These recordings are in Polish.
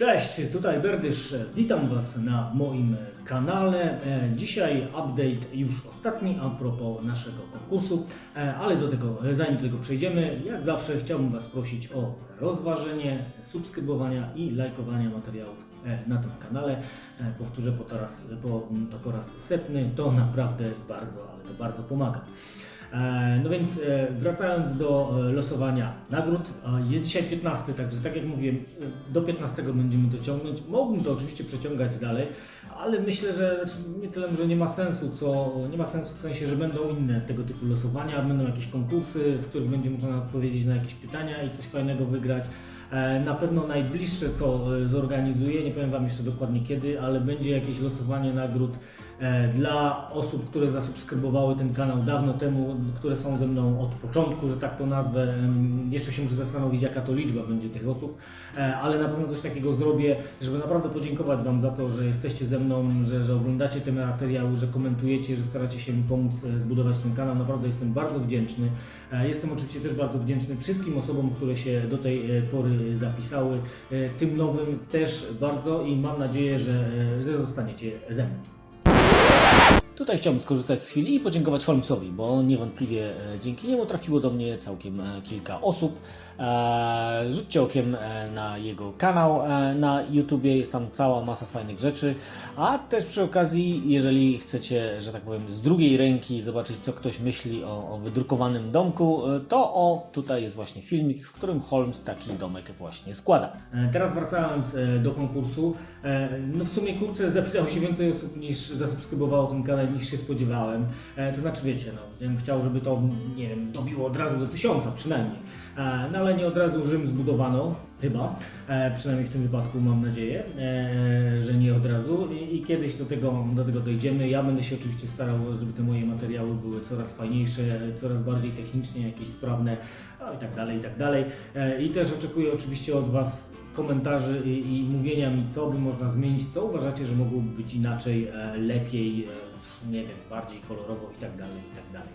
Cześć, tutaj Berdysz. Witam Was na moim kanale. E, Dzisiaj update już ostatni a propos naszego konkursu, E, ale do tego, zanim do tego przejdziemy, jak zawsze chciałbym Was prosić o rozważenie subskrybowania i lajkowania materiałów e, na tym kanale. E, Powtórzę po, teraz, po to po raz setny, to naprawdę bardzo, ale to bardzo pomaga. E, No więc e, wracając do e, losowania nagród, jest dzisiaj 15, także tak jak mówiłem, do 15 będziemy to ciągnąć. Mógłbym to oczywiście przeciągać dalej, ale myślę, że znaczy nie tyle, że nie ma sensu, co nie ma sensu w sensie, że będą inne tego typu losowania, będą jakieś konkursy, w których będzie można odpowiedzieć na jakieś pytania i coś fajnego wygrać. Na pewno najbliższe, co zorganizuję, nie powiem Wam jeszcze dokładnie kiedy, ale będzie jakieś losowanie nagród dla osób, które zasubskrybowały ten kanał dawno temu, które są ze mną od początku, że tak to nazwę. Jeszcze się muszę zastanowić, jaka to liczba będzie tych osób, e, ale na pewno coś takiego zrobię, żeby naprawdę podziękować Wam za to, że jesteście ze mną, że, że oglądacie te materiały, że komentujecie, że staracie się mi pomóc e, zbudować ten kanał. Naprawdę jestem bardzo wdzięczny. E, Jestem oczywiście też bardzo wdzięczny wszystkim osobom, które się do tej pory zapisały. Tym nowym też bardzo i mam nadzieję, że, że zostaniecie ze mną. Tutaj chciałbym skorzystać z chwili i podziękować Holmesowi, bo niewątpliwie e, dzięki niemu trafiło do mnie całkiem e, kilka osób. E, Rzućcie okiem na jego kanał na YouTubie, jest tam cała masa fajnych rzeczy. A też przy okazji, jeżeli chcecie, że tak powiem, z drugiej ręki zobaczyć, co ktoś myśli o, o wydrukowanym domku, to o, tutaj jest właśnie filmik, w którym Holmes taki domek właśnie składa. Teraz wracając do konkursu, no w sumie kurczę, zapisało się więcej osób niż zasubskrybowało ten kanał niż się spodziewałem. E, To znaczy wiecie, no, ja bym chciał, żeby to, nie wiem, dobiło od razu do tysiąca przynajmniej. E, No ale nie od razu Rzym zbudowano, chyba. E, Przynajmniej w tym wypadku mam nadzieję, że nie od razu i, kiedyś do tego, do tego dojdziemy. Ja będę się oczywiście starał, żeby te moje materiały były coraz fajniejsze, coraz bardziej technicznie, jakieś sprawne i tak dalej, i tak dalej. I też oczekuję oczywiście od Was komentarzy i, i mówienia mi, co by można zmienić, co uważacie, że mogłoby być inaczej, lepiej, nie wiem, bardziej kolorowo i tak dalej, i tak dalej.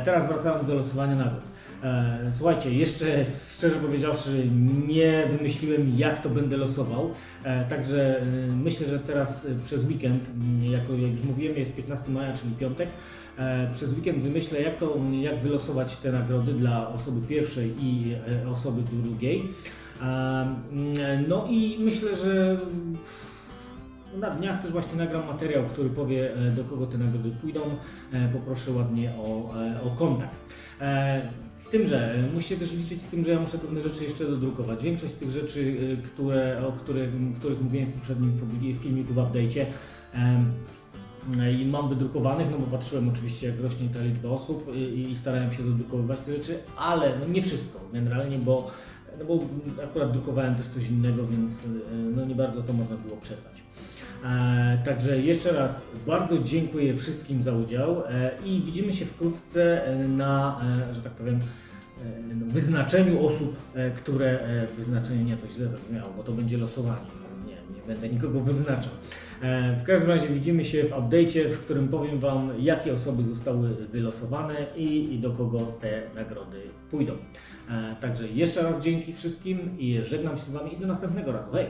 E, Teraz wracając do losowania nagród. E, Słuchajcie, jeszcze szczerze powiedziawszy, nie wymyśliłem jak to będę losował, e, także myślę, że teraz przez weekend, m, jako jak już mówiłem, jest 15 maja, czyli piątek, przez weekend wymyślę jak to, jak wylosować te nagrody dla osoby pierwszej i osoby drugiej. E, No i myślę, że na dniach też właśnie nagram materiał, który powie e, do kogo te nagrody pójdą. E, Poproszę ładnie o, e, o kontakt. Z tym, że musicie też liczyć z tym, że ja muszę pewne rzeczy jeszcze dodrukować. Większość z tych rzeczy, które, o których, których mówiłem w poprzednim filmiku w update'cie, i mam wydrukowanych, no bo patrzyłem oczywiście jak rośnie ta liczba osób i, i starałem się dodrukowywać te rzeczy, ale no nie wszystko generalnie, bo, no bo akurat drukowałem też coś innego, więc y, no nie bardzo to można było przerwać. E, także jeszcze raz bardzo dziękuję wszystkim za udział e, i widzimy się wkrótce e, na, e, że tak powiem, e, no, wyznaczeniu osób, e, które, e, wyznaczenie nie to źle zabrzmiało, bo to będzie losowanie, nie, nie będę nikogo wyznaczał. E, W każdym razie widzimy się w update'cie, w którym powiem Wam, jakie osoby zostały wylosowane i, i do kogo te nagrody pójdą. E, Także jeszcze raz dzięki wszystkim i żegnam się z Wami i do następnego razu. Hej!